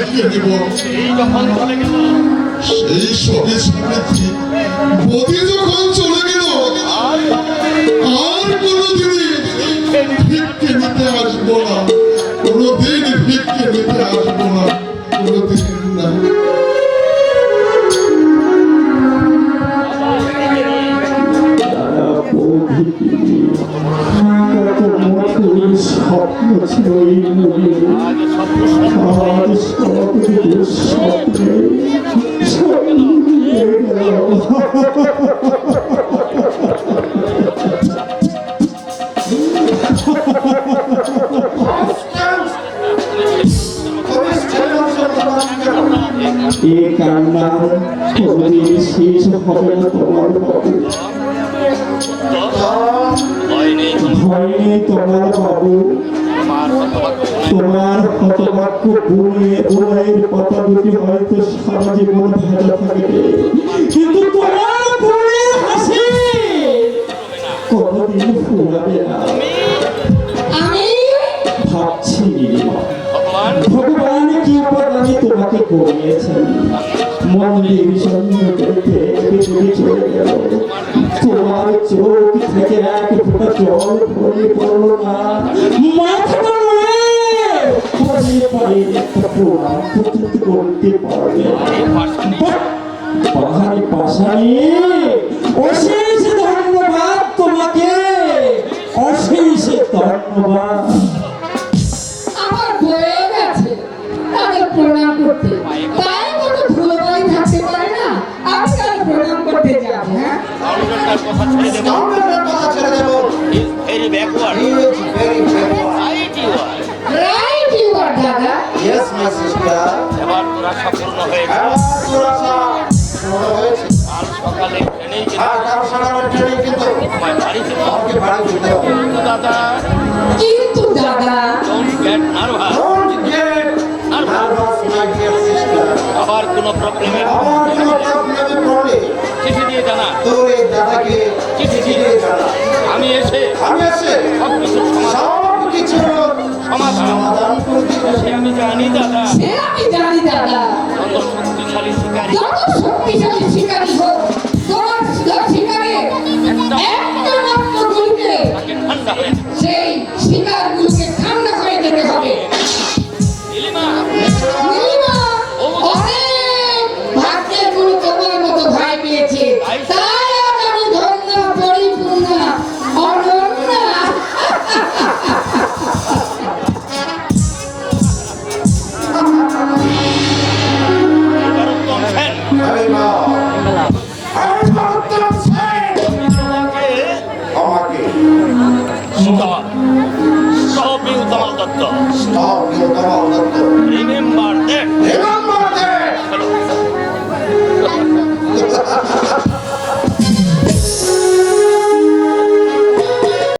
নেব এই যখন চলে গেল সেই স্বপ্ন ছিল এই মনে আজ স্বপ্ন স্বপ্ন আজ সব কান্না কোনদিন শেষ হবে না তোমার বাবু। ভয় নেই তোমার বাবু। তোমার হতভাগ্য বইয়ে বইয়ের কথা দুটি হয়তো সারা জীবন ভেজা থাকবে কিন্তু তোমার বইয়ের হাসি কোনদিন ফুরাবে না। আমি? ভাবছি মন্দির সন্ন্যতে পৃথিবী চলে গেল। তোমার চোখ থেকে এক ফোঁটা জল পড়ে পড়ল না। মাথাটা নড়ে পড়ে গেছে। তাদের প্রণাম করতে। কাউন্টারটার কথা ছেড়ে দেব কাউন্টারের কথা ছেড়ে দেব is very backward He is very right you are right you are দাদা Yes, my sister. এবার তোরা সম্পূর্ণ হয়েছে এবার তোরা সব হয়েছে। কাল সকালে ট্রেনেই আর কারও সকালে ট্রেনে কিন্তু তোমায় বাড়ি আমাকে বাড়ি যেতে হবে। কিন্তু দাদা কিন্তু দাদা ডোন্ট গেট নার্ভাস. আবার কোনো প্রবলেমে এসে সব কিছুর সমাধান করে দিতে সে আমি জানি দাদা। সে আমি জানি। Tamal Dutta stop you Dutta remember that